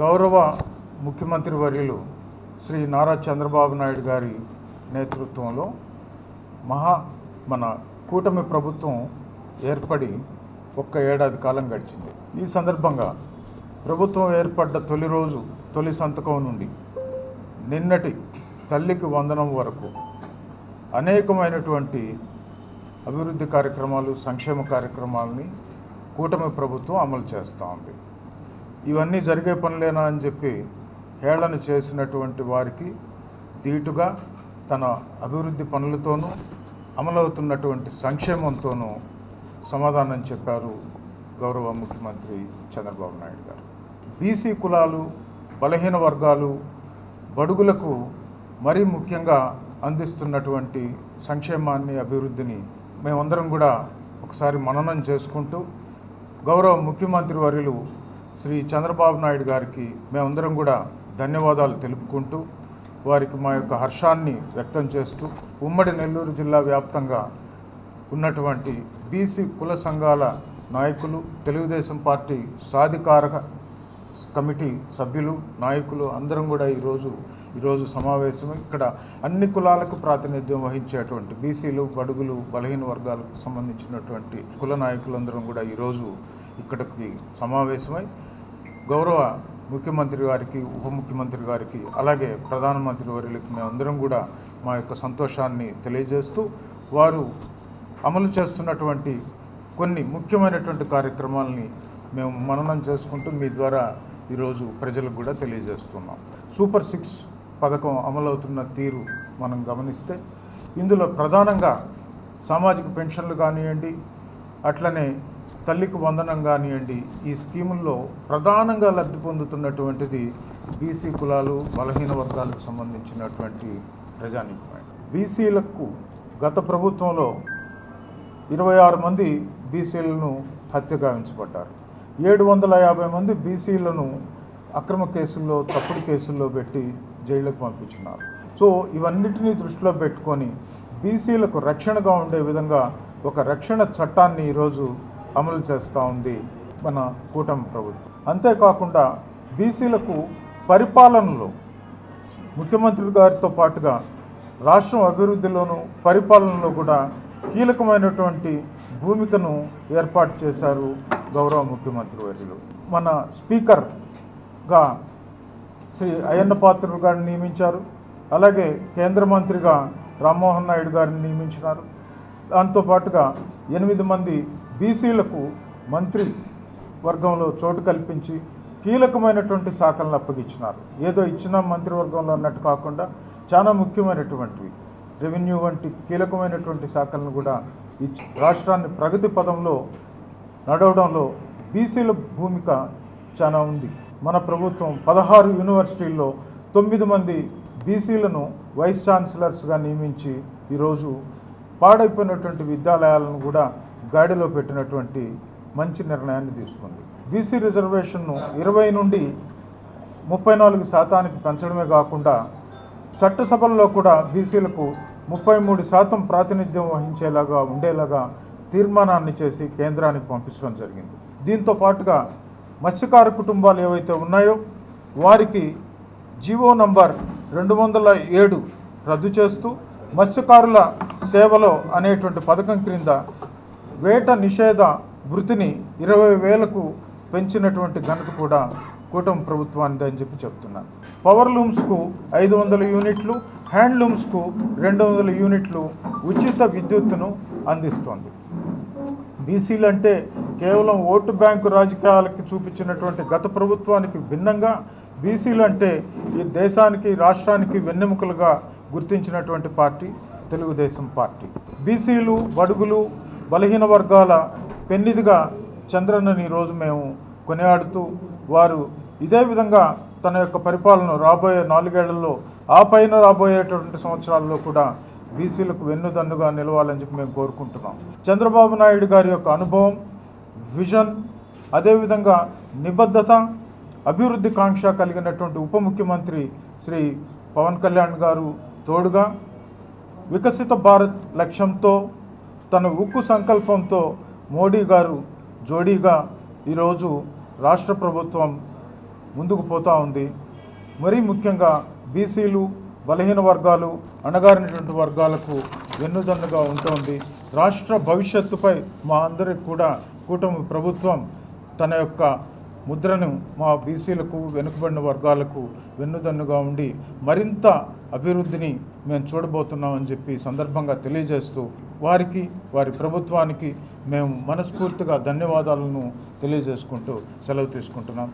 గౌరవ ముఖ్యమంత్రి వర్యులు శ్రీ నారా చంద్రబాబు నాయుడు గారి నేతృత్వంలో మహా మన కూటమి ప్రభుత్వం ఏర్పడి ఒక్క ఏడాది కాలం గడిచింది. ఈ సందర్భంగా ప్రభుత్వం ఏర్పడ్డ తొలి రోజు తొలి సంతకం నుండి నిన్నటి తల్లికి వందనం వరకు అనేకమైనటువంటి అభివృద్ధి కార్యక్రమాలు సంక్షేమ కార్యక్రమాలని కూటమి ప్రభుత్వం అమలు చేస్తూ ఉంది. ఇవన్నీ జరిగే పనులేనా అని చెప్పి హేళన చేసినటువంటి వారికి ధీటుగా తన అభివృద్ధి పనులతోనూ అమలవుతున్నటువంటి సంక్షేమంతోనూ సమాధానం చెప్పారు గౌరవ ముఖ్యమంత్రి చంద్రబాబు నాయుడు గారు. బీసీ కులాలు బలహీన వర్గాలు బడుగులకు మరీ ముఖ్యంగా అందిస్తున్నటువంటి సంక్షేమాన్ని అభివృద్ధిని మేమందరం కూడా ఒకసారి మననం చేసుకుంటూ గౌరవ ముఖ్యమంత్రి వర్యులు శ్రీ చంద్రబాబు నాయుడు గారికి మేమందరం కూడా ధన్యవాదాలు తెలుపుకుంటూ వారికి మా యొక్క హర్షాన్ని వ్యక్తం చేస్తూ ఉమ్మడి నెల్లూరు జిల్లా వ్యాప్తంగా ఉన్నటువంటి బీసీ కుల సంఘాల నాయకులు తెలుగుదేశం పార్టీ సాధికారక కమిటీ సభ్యులు నాయకులు అందరం కూడా ఈరోజు ఈరోజు సమావేశం. ఇక్కడ అన్ని కులాలకు ప్రాతినిధ్యం వహించేటువంటి బీసీలు బడుగులు బలహీన వర్గాలకు సంబంధించినటువంటి కుల నాయకులందరం కూడా ఈరోజు ఇక్కడికి సమావేశమై గౌరవ ముఖ్యమంత్రి గారికి ఉప ముఖ్యమంత్రి గారికి అలాగే ప్రధానమంత్రి వారికి మేమందరం కూడా మా యొక్క సంతోషాన్ని తెలియజేస్తూ వారు అమలు చేస్తున్నటువంటి కొన్ని ముఖ్యమైనటువంటి కార్యక్రమాలని మేము మననం చేసుకుంటూ మీ ద్వారా ఈరోజు ప్రజలకు కూడా తెలియజేస్తున్నాం. సూపర్ సిక్స్ పథకం అమలవుతున్న తీరు మనం గమనిస్తే ఇందులో ప్రధానంగా సామాజిక పెన్షన్లు కానివ్వండి అట్లనే తల్లికి వందనం కానివ్వండి ఈ స్కీముల్లో ప్రధానంగా లబ్ధి పొందుతున్నటువంటిది బీసీ కులాలు బలహీన వర్గాలకు సంబంధించినటువంటి ప్రజానీకమైన బీసీలకు గత ప్రభుత్వంలో ఇరవై ఆరు మంది బీసీలను హత్య గావించబడ్డారు ఏడు వందల యాభై మంది బీసీలను అక్రమ కేసుల్లో తప్పుడు కేసుల్లో పెట్టి జైళ్ళకు పంపించున్నారు. సో ఇవన్నిటినీ దృష్టిలో పెట్టుకొని బీసీలకు రక్షణగా ఉండే విధంగా ఒక రక్షణ చట్టాన్ని ఈరోజు అమలు చేస్తూ ఉంది మన కూటమి ప్రభుత్వం. అంతేకాకుండా బీసీలకు పరిపాలనలో ముఖ్యమంత్రి గారితో పాటుగా రాష్ట్రం అభివృద్ధిలోనూ పరిపాలనలో కూడా కీలకమైనటువంటి భూమికను ఏర్పాటు చేశారు గౌరవ ముఖ్యమంత్రి వర్యులు. మన స్పీకర్గా శ్రీ అయ్యన్న పాత్రుడు గారిని నియమించారు. అలాగే కేంద్ర మంత్రిగా రామ్మోహన్ నాయుడు గారిని నియమించినారు. దాంతోపాటుగా ఎనిమిది మంది బీసీలకు మంత్రి వర్గంలో చోటు కల్పించి కీలకమైనటువంటి శాఖలను అప్పగించినారు. ఏదో ఇచ్చిన మంత్రివర్గంలో అన్నట్టు కాకుండా చాలా ముఖ్యమైనటువంటివి రెవెన్యూ వంటి కీలకమైనటువంటి శాఖలను కూడా ఇచ్చి రాష్ట్రాన్ని ప్రగతి పదంలో నడవడంలో బీసీల భూమిక చాలా ఉంది. మన ప్రభుత్వం పదహారు యూనివర్సిటీల్లో తొమ్మిది మంది బీసీలను వైస్ ఛాన్సలర్స్గా నియమించి ఈరోజు పాడైపోయినటువంటి విద్యాలయాలను కూడా గాడిలో పెట్టినటువంటి మంచి నిర్ణయాన్ని తీసుకుంది. బీసీ రిజర్వేషన్ను ఇరవై నుండి ముప్పై నాలుగు శాతానికి పెంచడమే కాకుండా చట్టసభల్లో కూడా బీసీలకు ముప్పై మూడు శాతం ప్రాతినిధ్యం వహించేలాగా ఉండేలాగా తీర్మానాన్ని చేసి కేంద్రానికి పంపించడం జరిగింది. దీంతో పాటుగా మత్స్యకార కుటుంబాలు ఏవైతే ఉన్నాయో వారికి జీవో నంబర్ రెండు వందల ఏడు రద్దు చేస్తూ మత్స్యకారుల సేవలో అనేటువంటి పథకం క్రింద వేట నిషేధ వృత్తిని ఇరవై వేలకు పెంచినటువంటి ఘనత కూడా కూటమి ప్రభుత్వానిది అని చెప్పి చెప్తున్నారు. పవర్ లూమ్స్కు ఐదు వందల యూనిట్లు హ్యాండ్లూమ్స్కు రెండు వందల యూనిట్లు ఉచిత విద్యుత్తును అందిస్తోంది. బీసీలు అంటే కేవలం ఓటు బ్యాంకు రాజకీయాలకి చూపించినటువంటి గత ప్రభుత్వానికి భిన్నంగా బీసీలు అంటే ఈ దేశానికి రాష్ట్రానికి వెన్నెముకలుగా గుర్తించినటువంటి పార్టీ తెలుగుదేశం పార్టీ. బీసీలు బడుగులు బలహీన వర్గాల పెన్నిదిగా చంద్రన్నని ఈరోజు మేము కొనియాడుతూ వారు ఇదే విధంగా తన యొక్క పరిపాలన రాబోయే నాలుగేళ్ళలో ఆ పైన రాబోయేటువంటి సంవత్సరాల్లో కూడా బీసీలకు వెన్నుదన్నుగా నిలవాలని చెప్పి మేము కోరుకుంటున్నాం. చంద్రబాబు నాయుడు గారి యొక్క అనుభవం విజన్ అదేవిధంగా నిబద్ధత అభివృద్ధి కాంక్ష కలిగినటువంటి ఉప ముఖ్యమంత్రి శ్రీ పవన్ కళ్యాణ్ గారు తోడుగా వికసిత భారత్ లక్ష్యంతో తన ఉక్కు సంకల్పంతో మోడీ గారు జోడీగా ఈరోజు రాష్ట్ర ప్రభుత్వం ముందుకు పోతూ ఉంది. మరీ ముఖ్యంగా బీసీలు బలహీన వర్గాలు అణగారినటువంటి వర్గాలకు వెన్నుదన్నుగా ఉంటుంది. రాష్ట్ర భవిష్యత్తుపై మా అందరికి కూడా కూటమి ప్రభుత్వం తన యొక్క ముద్రను మా బీసీలకు వెనుకబడిన వర్గాలకు వెన్నుదన్నుగా ఉండి మరింత అభివృద్ధిని మేము చూడబోతున్నామని చెప్పి సందర్భంగా తెలియజేస్తూ వారికి వారి ప్రభుత్వానికి మేము మనస్ఫూర్తిగా ధన్యవాదాలను తెలియజేసుకుంటూ సెలవు తీసుకుంటున్నాం.